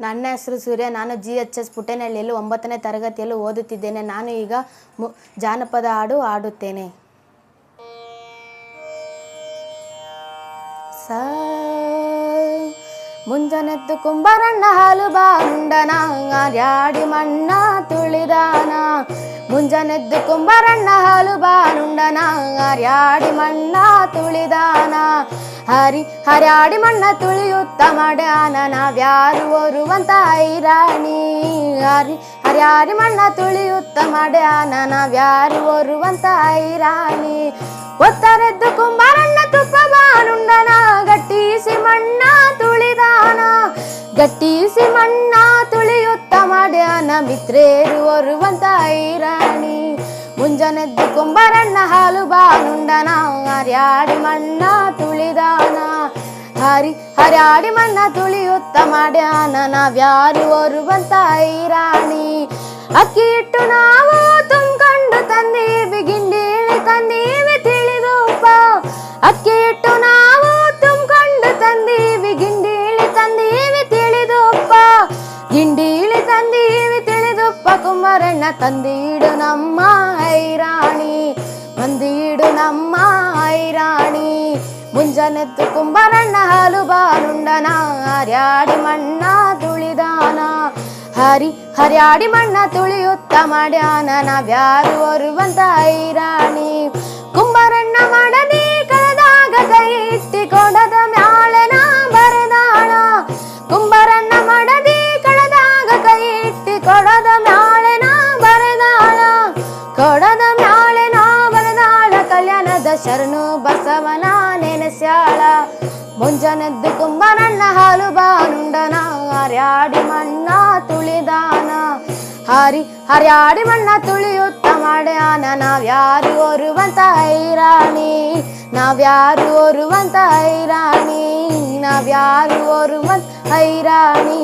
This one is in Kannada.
ನನ್ನ ಹೆಸರು ಸೂರ್ಯ. ನಾನು ಜಿ ಎಚ್ ಎಸ್ ಪುಟ್ಟನಹಳ್ಳಿಯಲ್ಲಿ ಒಂಬತ್ತನೇ ತರಗತಿಯಲ್ಲಿ ಓದುತ್ತಿದ್ದೇನೆ. ನಾನು ಈಗ ಮು- ಜಾನಪದ ಹಾಡು ಹಾಡುತ್ತೇನೆ. ಸ, ಮುಂಜಾನೆದ್ದು ಕುಂಬರಣ್ಣ ಹಾಲು ಬಾಂಡನ ಯಾಡಿ ಮಣ್ಣ ತುಳಿದಾನ. ಮುಂಜಾನೆದ್ದು ಕುಂಬರಣ್ಣ ಹಾಲು ಬಾನುಂಡನ ಆರ್ಯಾಡಿ ಮಣ್ಣ ತುಳಿದಾನ. ಹರಿ ಹರಾಡಿ ಮಣ್ಣ ತುಳಿಯುತ್ತ ಮಾಡ್ಯಾನ, ನಾವ್ಯಾರು ಓರುವಂತ ಐರಾಣಿ ಹರಿ ಹರಾಡಿ ಮಣ್ಣ ತುಳಿಯುತ್ತ ಮಾಡ್ಯಾನ, ನಾವ್ಯಾರು ಓರುವಂತ ಐರಾಣಿ ಒತ್ತರೆದ್ದು ಕುಂಬಾರಣ್ಣ ತುಪ್ಪ ಬಾನುಂಡನ ಗಟ್ಟಿಸಿ ಮಣ್ಣ ತುಳಿದಾನ? ಗಟ್ಟಿಸಿ ಮಣ್ಣ ತುಳಿಯುತ್ತ ಮಾಡ್ಯಾನ, ಮಿತ್ರೇರು ಓರುವಂತ ಐರಾಣಿ ಮುಂಜಾನೆದ್ದು ಕುಂಬಾರಣ್ಣ ಹಾಲು ಬಾನುಂಡನ ಹರ್ಯಾಡಿ ಮಣ್ಣ ತುಳಿದಾನ ಹರಿ ಹರ್ಯಾಡಿ ಮಣ್ಣ ತುಳಿಯುತ್ತ ಮಾಡ್ಯಾನ ನಾವ್ಯಾರು ಓರುವಂತ ಐರಾಣಿ ಅಕ್ಕಿ ಇಟ್ಟು ನಾವು ತುಂಬ್ಕೊಂಡು ತಂದೀವಿ ಗಿಂಡೀಳಿ ತಂದೀವಿ ತಿಳಿದೂಪ ಅಕ್ಕಿ ಇಟ್ಟು ನಾವು ತುಂಬ್ಕೊಂಡು ತಂದೀವಿ ಗಿಂಡೀಳಿ ತಂದೀವಿ ತಿಳಿದೂಪ ಗಿಂಡೀಳಿ ತಂದೀವಿ ತಿಳಿದುಪ್ಪ ಕುಮಾರಣ್ಣ ತಂದೀಡು ನಮ್ಮ ಐರಾಣಿ ಮುಂಜಾನೆದ್ದು ಕುಂಬಾರಣ್ಣ ಹಾಲು ಬಾನುಂಡನ ಹರ್ಯಾಡಿ ಮಣ್ಣ ತುಳಿದಾನ. ಹರಿ, ಹರ್ಯಾಡಿ ಮಣ್ಣ ತುಳಿಯುತ್ತ ಮಾಡ್ಯಾನ, ನಾವ್ಯಾರು ಒರುವಂತ ಐರಾಣಿ ಕುಂಬಾರಣ್ಣ ಮಾಡದಿ ಕಳೆದಾಗ ಕೈ ಇಟ್ಟಿ ಕೊಡದ ಮ್ಯಾಳೆನ ಬರೆದಾಣ ಕುಂಬರಣ್ಣ ಮಾಡದಿ ಕಳೆದಾಗ ಕೈ ಇಟ್ಟಿ ಕೊಡದ ಮ್ಯಾಳೆನ ಬರೆದಾಳ. ಕೊಡದ ಮ್ಯಾಳೆನ ಬರೆದಾಳ, ಕಲ್ಯಾಣದ ಶರಣು ಬಸವನ ನೆನೆಸ್ಯಾಳ ಮುಂಜಾನೆದ್ದು ಕುಂಬಾರಣ್ಣ ಹಾಲು ಬಾನುಂಡನ ಹರ್ಯಾಡಿ ಮಣ್ಣ ತುಳಿದಾನ ಹರಿ ಹರ್ಯಾಡಿ ಮಣ್ಣ ತುಳಿಯುತ್ತ ಮಾಡ್ಯಾನ ನಾವ್ಯಾರು ಓರುವಂತ ಐರಾಣಿ ನಾವ್ಯಾರು ಓರುವಂತ ಐರಾಣಿ ನಾವ್ಯಾರು ಓರುವಂತ ಐರಾಣಿ